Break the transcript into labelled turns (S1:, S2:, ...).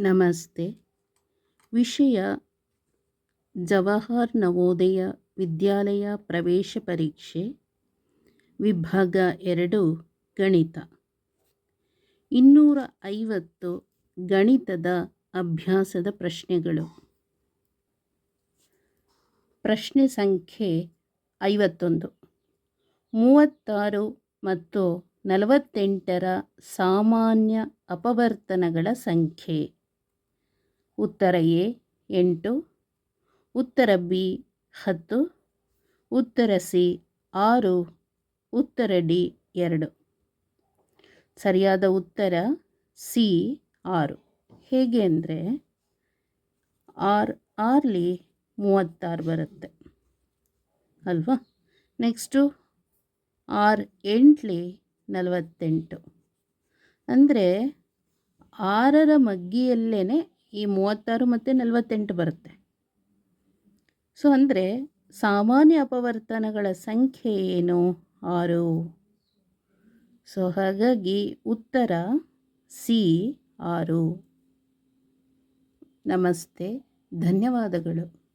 S1: ನಮಸ್ತೆ. ವಿಷಯ ಜವಾಹರ್ ನವೋದಯ ವಿದ್ಯಾಲಯ ಪ್ರವೇಶ ಪರೀಕ್ಷೆ, ವಿಭಾಗ ಎರಡು, ಗಣಿತ. ಇನ್ನೂರ ಐವತ್ತು ಗಣಿತದ ಅಭ್ಯಾಸದ ಪ್ರಶ್ನೆಗಳು. ಪ್ರಶ್ನೆ ಸಂಖ್ಯೆ ಐವತ್ತೊಂದು. ಮೂವತ್ತಾರು ಮತ್ತು ನಲವತ್ತೆಂಟರ ಸಾಮಾನ್ಯ ಅಪವರ್ತನಗಳ ಸಂಖ್ಯೆ. ಉತ್ತರ ಎ, ಎಂಟು. ಉತ್ತರ ಬಿ, ಹತ್ತು. ಉತ್ತರ ಸಿ, ಆರು. ಉತ್ತರ ಡಿ, ಎರಡು. ಸರಿಯಾದ ಉತ್ತರ ಸಿ, ಆರು. ಹೇಗೆ ಅಂದರೆ ಆರ್, ಆರ್ಲಿ ಮೂವತ್ತಾರು ಬರುತ್ತೆ. ಅಲ್ವಾ? ನೆಕ್ಸ್ಟು ಆರ್, ಎಂಟ್ಲಿ ನಲವತ್ತೆಂಟು. ಅಂದರೆ ಆರರ ಮಗ್ಗಿಯಲ್ಲೇ ಈ ಮೂವತ್ತಾರು ಮತ್ತು ನಲವತ್ತೆಂಟು ಬರುತ್ತೆ. ಸೊ ಅಂದರೆ ಸಾಮಾನ್ಯ ಅಪವರ್ತನಗಳ ಸಂಖ್ಯೆ ಏನು? ಆರು. ಸೊ ಹಾಗಾಗಿ ಉತ್ತರ ಸಿ ಆರು. ನಮಸ್ತೆ, ಧನ್ಯವಾದಗಳು.